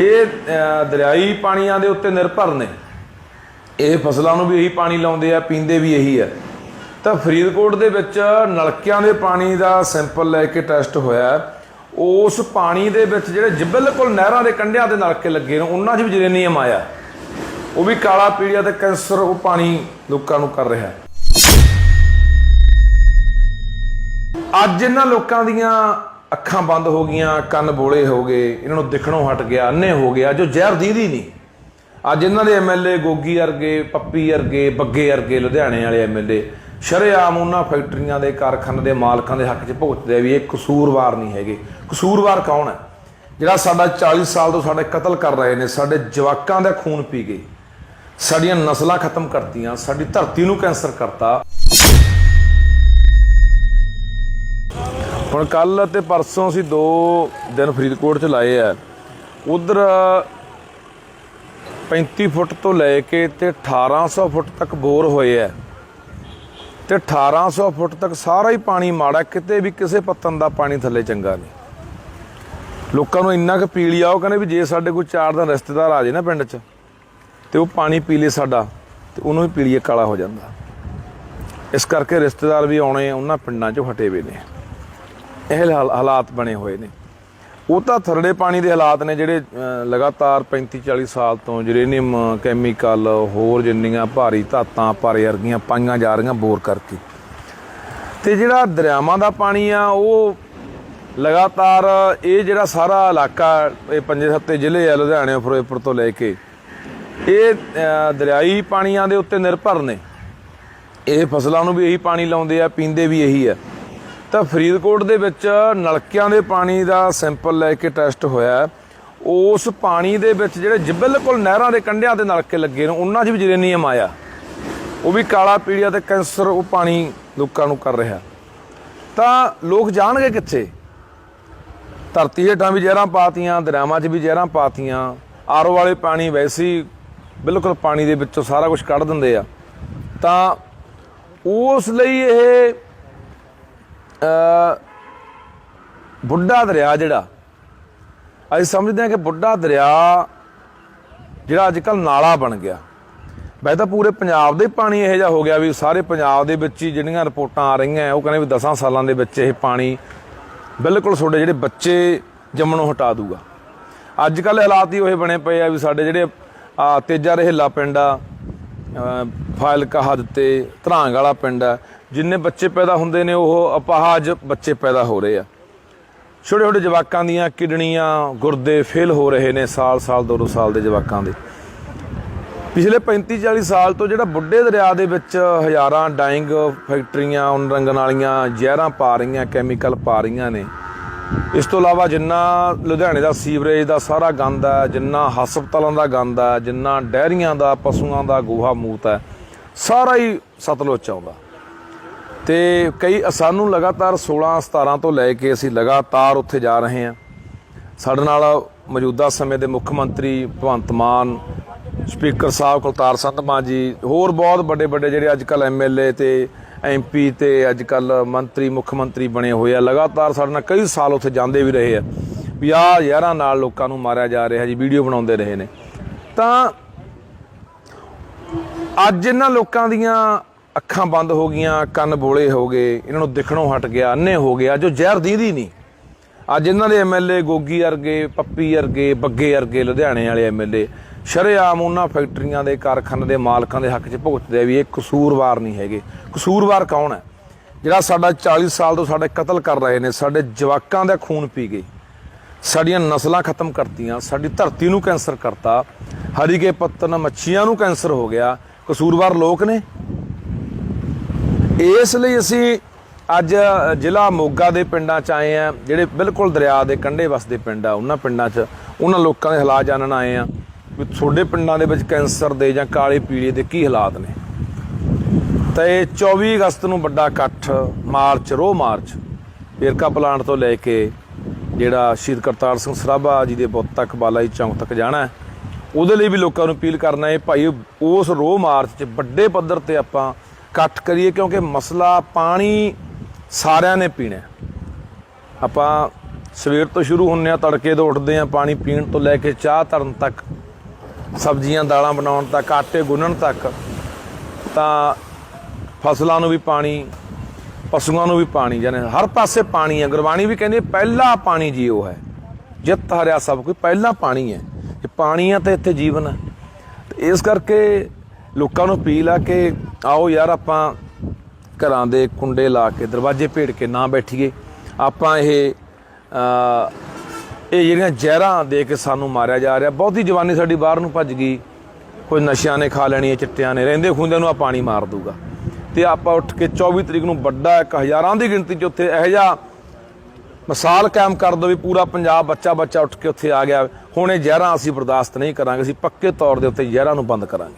ਇਹ ਦਰਿਆਈ ਪਾਣੀਆਂ ਦੇ ਉੱਤੇ ਨਿਰਭਰ ਨੇ। ਇਹ ਫਸਲਾਂ ਨੂੰ ਵੀ ਇਹੀ ਪਾਣੀ ਲਾਉਂਦੇ ਆ, ਪੀਂਦੇ ਵੀ ਇਹੀ ਆ। ਤਾਂ ਫਰੀਦਕੋਟ ਦੇ ਵਿੱਚ ਨਲਕਿਆਂ ਦੇ ਪਾਣੀ ਦਾ ਸੈਂਪਲ ਲੈ ਕੇ ਟੈਸਟ ਹੋਇਆ ਉਸ ਪਾਣੀ ਦੇ ਵਿੱਚ ਜਿਹੜੇ ਜ- ਬਿਲਕੁਲ ਨਹਿਰਾਂ ਦੇ ਕੰਢਿਆਂ ਦੇ ਨਲਕੇ ਲੱਗੇ ਨੇ, ਉਹਨਾਂ 'ਚ ਵੀ ਜਰੇਨੀਅਮ ਆਇਆ। ਉਹ ਵੀ ਕਾਲਾ ਪੀਲੀਆ ਤੇ ਕੈਂਸਰ ਉਹ ਪਾਣੀ ਲੋਕਾਂ ਨੂੰ ਕਰ ਰਿਹਾ ਅੱਜ ਇਹਨਾਂ ਲੋਕਾਂ ਦੀਆਂ ਅੱਖਾਂ ਬੰਦ ਹੋ ਗਈਆਂ, ਕੰਨ ਬੋਲੇ ਹੋ ਗਏ, ਇਹਨਾਂ ਨੂੰ ਦਿਖਣੋਂ ਹਟ ਗਿਆ ਅੰਨੇ ਹੋ ਗਿਆ, ਜੋ ਜ਼ਹਿਰ ਦੀਦੀ ਨਹੀਂ। ਅੱਜ ਇਹਨਾਂ ਦੇ ਐਮਐਲਏ ਗੋਗੀ ਵਰਗੇ, ਪੱਪੀ ਵਰਗੇ, ਬੱਗੇ ਵਰਗੇ, ਲੁਧਿਆਣੇ ਵਾਲੇ ਐਮਐਲਏ ਸ਼ਰੇਆਮ ਉਹਨਾਂ ਫੈਕਟਰੀਆਂ ਦੇ ਕਾਰਖਾਨੇ ਦੇ ਮਾਲਕਾਂ ਦੇ ਹੱਕ 'ਚ ਭੁਗਤਦੇ ਵੀ ਇਹ ਕਸੂਰਵਾਰ ਨਹੀਂ ਹੈਗੇ। ਕਸੂਰਵਾਰ ਕੌਣ ਹੈ? ਜਿਹੜਾ ਸਾਡਾ 40 ਸਾਲ ਤੋਂ ਸਾਡੇ ਕਤਲ ਕਰ ਰਹੇ ਨੇ, ਸਾਡੇ ਜਵਾਕਾਂ ਦਾ ਖੂਨ ਪੀ ਗਏ ਸਾਡੀਆਂ ਨਸਲਾਂ ਖਤਮ ਕਰਤੀਆਂ, ਸਾਡੀ ਧਰਤੀ ਨੂੰ ਕੈਂਸਰ ਕਰਤਾ। ਹੁਣ ਕੱਲ ਅਤੇ ਪਰਸੋਂ ਅਸੀਂ ਦੋ ਦਿਨ ਫਰੀਦਕੋਟ ਚ ਲਾਏ ਆ। ਉਧਰ 35 ਫੁੱਟ ਤੋਂ ਲੈ ਕੇ ਤੇ 1800 ਫੁੱਟ ਤੱਕ ਬੋਰ ਹੋਏ ਆ। ਤੇ 1800 ਫੁੱਟ ਤੱਕ ਸਾਰਾ ਹੀ ਪਾਣੀ ਮਾੜਾ ਕਿਤੇ ਵੀ ਕਿਸੇ ਪੱਤਨ ਦਾ ਪਾਣੀ ਥੱਲੇ ਚੰਗਾ ਨਹੀਂ। ਲੋਕਾਂ ਨੂੰ ਇੰਨਾ ਕੁ ਪੀ ਲਿਆ, ਉਹ ਕਹਿੰਦੇ ਵੀ ਜੇ ਸਾਡੇ ਕੋਈ ਚਾਰ ਦਿਨ ਰਿਸ਼ਤੇਦਾਰ ਆ ਜੇ ਨਾ ਪਿੰਡ 'ਚ, ਤੇ ਉਹ ਪਾਣੀ ਪੀ ਲੇ ਸਾਡਾ, ਤੇ ਉਹਨੂੰ ਵੀ ਪੀ ਲਈਏ, ਕਾਲਾ ਹੋ ਜਾਂਦਾ। ਇਸ ਕਰਕੇ ਰਿਸ਼ਤੇਦਾਰ ਵੀ ਆਉਣੇ ਉਹਨਾਂ ਪਿੰਡਾਂ 'ਚੋਂ ਹਟੇ ਵੇ ਨੇ। ਇਹ ਹਾਲ- ਹਾਲਾਤ ਬਣੇ ਹੋਏ ਨੇ। ਉਹ ਤਾਂ ਥਰੜੇ ਪਾਣੀ ਦੇ ਹਾਲਾਤ ਨੇ ਜਿਹੜੇ ਲਗਾਤਾਰ 35 40 ਸਾਲ ਤੋਂ ਯੂਰੇਨੀਅਮ ਕੈਮੀਕਲ, ਹੋਰ ਜਿੰਨੀਆਂ ਭਾਰੀ ਧਾਤਾਂ ਭਾਰੇ ਅਰਗੀਆਂ ਪਾਈਆਂ ਜਾ ਰਹੀਆਂ ਬੋਰ ਕਰਕੇ। ਤੇ ਜਿਹੜਾ ਦਰਿਆਵਾਂ ਦਾ ਪਾਣੀ ਆ, ਉਹ ਲਗਾਤਾਰ ਇਹ ਜਿਹੜਾ ਸਾਰਾ ਇਲਾਕਾ, ਇਹ ਪੰਜੇ ਸੱਤੇ ਜ਼ਿਲ੍ਹੇ ਆ, ਲੁਧਿਆਣੇ, ਫਿਰੋਜ਼ਪੁਰ ਤੋਂ ਲੈ ਕੇ, ਇਹ ਦਰਿਆਈ ਪਾਣੀਆਂ ਦੇ ਉੱਤੇ ਨਿਰਭਰ ਨੇ। ਇਹ ਫਸਲਾਂ ਨੂੰ ਵੀ ਇਹੀ ਪਾਣੀ ਲਾਉਂਦੇ ਆ, ਪੀਂਦੇ ਵੀ ਇਹੀ ਆ। ਤਾਂ ਫਰੀਦਕੋਟ ਦੇ ਵਿੱਚ ਨਲਕਿਆਂ ਦੇ ਪਾਣੀ ਦਾ ਸੈਂਪਲ ਲੈ ਕੇ ਟੈਸਟ ਹੋਇਆ ਉਸ ਪਾਣੀ ਦੇ ਵਿੱਚ ਜਿਹੜੇ ਬਿਲਕੁਲ ਨਹਿਰਾਂ ਦੇ ਕੰਢਿਆਂ ਤੇ ਨਲਕੇ ਲੱਗੇ ਨੇ, ਉਹਨਾਂ 'ਚ ਵੀ ਜਰੇਨੀਅਮ ਆਇਆ। ਉਹ ਵੀ ਕਾਲਾ ਪੀਲੀਆ ਤੇ ਕੈਂਸਰ, ਉਹ ਪਾਣੀ ਲੋਕਾਂ ਨੂੰ ਕਰ ਰਿਹਾ। ਤਾਂ ਲੋਕ ਜਾਣਗੇ ਕਿੱਥੇ? ਧਰਤੀ ਹੇਠਾਂ ਵੀ ਜ਼ਹਿਰਾਂ ਪਾਤੀਆਂ, ਦਰਿਆਵਾਂ 'ਚ ਵੀ ਜ਼ਹਿਰਾਂ ਪਾਤੀਆਂ। ਆਰੋ ਵਾਲੇ ਪਾਣੀ ਵੈਸੇ ਬਿਲਕੁਲ ਪਾਣੀ ਦੇ ਵਿੱਚੋਂ ਸਾਰਾ ਕੁਝ ਕੱਢ ਦਿੰਦੇ ਆ। ਤਾਂ ਉਸ ਲਈ ਇਹ ਬੁੱਢਾ ਦਰਿਆ ਜਿਹੜਾ, ਅਸੀਂ ਸਮਝਦੇ ਹਾਂ ਕਿ ਬੁੱਢਾ ਦਰਿਆ ਜਿਹੜਾ ਅੱਜ ਕੱਲ ਨਾਲਾ ਬਣ ਗਿਆ। ਵੈਸੇ ਤਾਂ ਪੂਰੇ ਪੰਜਾਬ ਦੇ ਪਾਣੀ ਇਹੋ ਜਿਹਾ ਹੋ ਗਿਆ ਵੀ ਸਾਰੇ ਪੰਜਾਬ ਦੇ ਵਿੱਚ ਹੀ ਜਿਹੜੀਆਂ ਰਿਪੋਰਟਾਂ ਆ ਰਹੀਆਂ ਉਹ ਕਹਿੰਦੇ ਵੀ 10 ਸਾਲਾਂ ਦੇ ਵਿੱਚ ਇਹ ਪਾਣੀ ਬਿਲਕੁਲ ਤੁਹਾਡੇ ਜਿਹੜੇ ਬੱਚੇ ਜੰਮਣੋਂ ਹਟਾ ਦੂਗਾ। ਅੱਜ ਕੱਲ ਹਾਲਾਤ ਹੀ ਉਹ ਬਣੇ ਪਏ ਆ ਵੀ ਸਾਡੇ ਜਿਹੜੇ ਤੇਜਾ ਰਹਿਲਾ ਪਿੰਡ ਆ ਫਾਇਲ ਕਹਾ ਦਿੱਤੇ ਧਰਾਂਗ ਵਾਲਾ ਪਿੰਡ ਆ ਜਿੰਨੇ ਬੱਚੇ ਪੈਦਾ ਹੁੰਦੇ ਨੇ, ਉਹ ਅਪਾਹਜ ਬੱਚੇ ਪੈਦਾ ਹੋ ਰਹੇ ਆ। ਛੋਟੇ ਛੋਟੇ ਜਵਾਕਾਂ ਦੀਆਂ ਕਿਡਨੀਆਂ ਗੁਰਦੇ ਫੇਲ ਹੋ ਰਹੇ ਨੇ ਸਾਲ ਸਾਲ, ਦੋ ਦੋ ਸਾਲ ਦੇ ਜਵਾਕਾਂ ਦੇ। ਪਿਛਲੇ 35 40 ਸਾਲ ਤੋਂ ਜਿਹੜਾ ਬੁੱਢੇ ਦਰਿਆ ਦੇ ਵਿੱਚ ਹਜ਼ਾਰਾਂ ਡਾਈਂਗ ਫੈਕਟਰੀਆਂ ਉਨ ਰੰਗਣ ਵਾਲੀਆਂ ਜ਼ਹਿਰਾਂ ਪਾ ਰਹੀਆਂ, ਕੈਮੀਕਲ ਪਾ ਰਹੀਆਂ ਨੇ, ਇਸ ਤੋਂ ਇਲਾਵਾ ਜਿੰਨਾ ਲੁਧਿਆਣੇ ਦਾ ਸੀਵਰੇਜ ਦਾ ਸਾਰਾ ਗੰਦ ਹੈ, ਜਿੰਨਾ ਹਸਪਤਾਲਾਂ ਦਾ ਗੰਦ ਹੈ, ਜਿੰਨਾ ਡੈਰੀਆਂ ਦਾ, ਪਸ਼ੂਆਂ ਦਾ ਗੋਹਾ ਮੂਤ ਹੈ, ਸਾਰਾ ਹੀ ਸਤਲੁਜ ਆਉਂਦਾ। ਤੇ ਕਈ ਸਾਨੂੰ ਲਗਾਤਾਰ 16 17 ਤੋਂ ਲੈ ਕੇ ਅਸੀਂ ਲਗਾਤਾਰ ਉੱਥੇ ਜਾ ਰਹੇ ਹਾਂ। ਸਾਡੇ ਨਾਲ ਮੌਜੂਦਾ ਸਮੇਂ ਦੇ ਮੁੱਖ ਮੰਤਰੀ ਭਗਵੰਤ ਮਾਨ, ਸਪੀਕਰ ਸਾਹਿਬ ਕੁਲਤਾਰ ਸੰਧਮਾ ਜੀ, ਹੋਰ ਬਹੁਤ ਵੱਡੇ ਵੱਡੇ ਜਿਹੜੇ ਅੱਜ ਕੱਲ ਐਮਐਲਏ ਤੇ ਐਮਪੀ ਤੇ ਅੱਜ ਕੱਲ ਮੰਤਰੀ, ਮੁੱਖ ਮੰਤਰੀ ਬਣੇ ਹੋਏ ਆ। ਲਗਾਤਾਰ ਸਾਡੇ ਨਾਲ ਕਈ ਸਾਲ ਉੱਥੇ ਜਾਂਦੇ ਵੀ ਰਹੇ ਆ। ਵੀ ਆਹ ਯਾਰਾਂ ਨਾਲ ਲੋਕਾਂ ਨੂੰ ਮਾਰਿਆ ਜਾ ਰਿਹਾ ਜੀ, ਵੀਡੀਓ ਬਣਾਉਂਦੇ ਰਹੇ ਨੇ। ਤਾਂ ਅੱਜ ਇਹਨਾਂ ਲੋਕਾਂ ਦੀਆਂ ਅੱਖਾਂ ਬੰਦ ਹੋ ਗਈਆਂ, ਕੰਨ ਬੋਲੇ ਹੋ ਗਏ, ਇਹਨਾਂ ਨੂੰ ਦਿਖਣੋਂ ਹਟ ਗਿਆ ਅੰਨੇ ਹੋ ਗਿਆ ਜੋ ਜ਼ਹਿਰ ਦੀਦੀ ਨਹੀਂ। ਅੱਜ ਇਹਨਾਂ ਦੇ ਐਮਐਲਏ ਗੋਗੀ ਵਰਗੇ, ਪੱਪੀ ਵਰਗੇ, ਬੱਗੇ ਵਰਗੇ, ਲੁਧਿਆਣੇ ਵਾਲੇ ਐਮਐਲਏ ਸ਼ਰੇਆਮ ਉਹਨਾਂ ਫੈਕਟਰੀਆਂ ਦੇ, ਕਾਰਖਾਨੇ ਦੇ ਮਾਲਕਾਂ ਦੇ ਹੱਕ 'ਚ ਭੁਗਤਦੇ ਆ ਵੀ ਇਹ ਕਸੂਰਵਾਰ ਨਹੀਂ ਹੈਗੇ। ਕਸੂਰਵਾਰ ਕੌਣ ਹੈ? ਜਿਹੜਾ ਸਾਡਾ 40 ਸਾਲ ਤੋਂ ਸਾਡੇ ਕਤਲ ਕਰ ਰਹੇ ਨੇ, ਸਾਡੇ ਜਵਾਕਾਂ ਦਾ ਖੂਨ ਪੀ ਗਏ। ਸਾਡੀਆਂ ਨਸਲਾਂ ਖਤਮ ਕਰਤੀਆਂ, ਸਾਡੀ ਧਰਤੀ ਨੂੰ ਕੈਂਸਰ ਕਰਤਾ, ਹਰੀਕੇ ਪੱਤਨ ਮੱਛੀਆਂ ਨੂੰ ਕੈਂਸਰ ਹੋ ਗਿਆ। ਕਸੂਰਵਾਰ ਲੋਕ ਨੇ। ਇਸ ਲਈ ਅਸੀਂ ਅੱਜ ਜ਼ਿਲ੍ਹਾ ਮੋਗਾ ਦੇ ਪਿੰਡਾਂ ਚ ਆਏ ਆ ਜਿਹੜੇ ਬਿਲਕੁਲ ਦਰਿਆ ਦੇ ਕੰਢੇ ਵਸਦੇ ਪਿੰਡ ਆ, ਉਹਨਾਂ ਪਿੰਡਾਂ 'ਚ। ਉਹਨਾਂ ਲੋਕਾਂ ਦੇ ਹਾਲਾਤ ਜਾਣਨ ਆਏ ਆ ਵੀ ਤੁਹਾਡੇ ਪਿੰਡਾਂ ਦੇ ਵਿੱਚ ਕੈਂਸਰ ਦੇ ਜਾਂ ਕਾਲੇ ਪੀਲੇ ਦੇ ਕੀ ਹਾਲਾਤ ਨੇ। ਤਾਂ ਇਹ 24 ਅਗਸਤ ਨੂੰ ਵੱਡਾ ਇਕੱਠ, ਮਾਰਚ ਰੋ ਮਾਰਚ ਵੇਰਕਾ ਪਲਾਂਟ ਤੋਂ ਲੈ ਕੇ ਜਿਹੜਾ ਸ਼ਹੀਦ ਕਰਤਾਰ ਸਿੰਘ ਸਰਾਭਾ ਜੀ ਦੇ ਬੁੱਤ ਤੱਕ ਬਾਲਾ ਜੀ ਚੌਂਕ ਤੱਕ ਜਾਣਾ ਉਹਦੇ ਲਈ ਵੀ ਲੋਕਾਂ ਨੂੰ ਅਪੀਲ ਕਰਨਾ ਹੈ, ਭਾਈ ਉਸ ਰੋ ਮਾਰਚ 'ਚ ਵੱਡੇ ਪੱਧਰ ਤੇ ਆਪਾਂ ਇਕੱਠ ਕਰੀਏ ਕਿਉਂਕਿ ਮਸਲਾ ਪਾਣੀ ਸਾਰਿਆਂ ਨੇ ਪੀਣਾ ਆਪਾਂ ਸਵੇਰ ਤੋਂ ਸ਼ੁਰੂ ਹੁੰਨੇ ਆ, ਤੜਕੇ ਤੋਂ ਉੱਠਦੇ ਆ, ਪਾਣੀ ਪੀਣ ਤੋਂ ਲੈ ਕੇ ਚਾਹ ਧਰਨ ਤੱਕ, ਸਬਜ਼ੀਆਂ, ਦਾਲਾਂ ਬਣਾਉਣ ਤੱਕ, ਆਟੇ ਗੁੰਨਣ ਤੱਕ, ਤਾਂ ਫਸਲਾਂ ਨੂੰ ਵੀ ਪਾਣੀ, ਪਸ਼ੂਆਂ ਨੂੰ ਵੀ ਪਾਣੀ ਜਾਨੇ ਹਰ ਪਾਸੇ ਪਾਣੀ ਹੈ। ਗੁਰਬਾਣੀ ਵੀ ਕਹਿੰਦੀ ਪਹਿਲਾ ਪਾਣੀ ਜੀਓ ਹੈ। ਜਿੱਤ ਹਰਿਆ ਸਭ ਕੋਈ ਪਹਿਲਾ ਪਾਣੀ ਹੈ। ਜੇ ਪਾਣੀ ਆ ਤਾਂ ਇੱਥੇ ਜੀਵਨ ਹੈ। ਇਸ ਕਰਕੇ ਲੋਕਾਂ ਨੂੰ ਅਪੀਲ ਆ ਕਿ ਆਓ ਯਾਰ ਆਪਾਂ ਘਰਾਂ ਦੇ ਕੁੰਡੇ ਲਾ ਕੇ ਦਰਵਾਜ਼ੇ ਭੇੜ ਕੇ ਨਾ ਬੈਠੀਏ। ਆਪਾਂ ਇਹ ਇਹ ਜਿਹੜੀਆਂ ਜ਼ਹਿਰਾਂ ਦੇ ਕੇ ਸਾਨੂੰ ਮਾਰਿਆ ਜਾ ਰਿਹਾ। ਬਹੁਤੀ ਜਵਾਨੀ ਸਾਡੀ ਬਾਹਰ ਨੂੰ ਭੱਜ ਗਈ। ਕੋਈ ਨਸ਼ਿਆਂ ਨੇ ਖਾ ਲੈਣੀ ਹੈ, ਚਿੱਟਿਆਂ ਨੇ। ਰਹਿੰਦੇ ਖੁੰਦਿਆਂ ਨੂੰ ਆ ਪਾਣੀ ਮਾਰ ਦੂਗਾ ਤੇ ਆਪਾਂ ਉੱਠ ਕੇ 24 ਤਰੀਕ ਨੂੰ ਵੱਡਾ ਇੱਕ ਹਜ਼ਾਰਾਂ ਦੀ ਗਿਣਤੀ 'ਚ ਉੱਥੇ ਇਹੋ ਜਿਹਾ ਮਿਸਾਲ ਕਾਇਮ ਕਰ ਦੋ ਵੀ ਪੂਰਾ ਪੰਜਾਬ ਬੱਚਾ ਬੱਚਾ ਉੱਠ ਕੇ ਉੱਥੇ ਆ ਗਿਆ। ਹੁਣ ਇਹ ਜ਼ਹਿਰਾਂ ਅਸੀਂ ਬਰਦਾਸ਼ਤ ਨਹੀਂ ਕਰਾਂਗੇ। ਅਸੀਂ ਪੱਕੇ ਤੌਰ ਦੇ ਉੱਤੇ ਜ਼ਹਿਰਾਂ ਨੂੰ ਬੰਦ ਕਰਾਂਗੇ।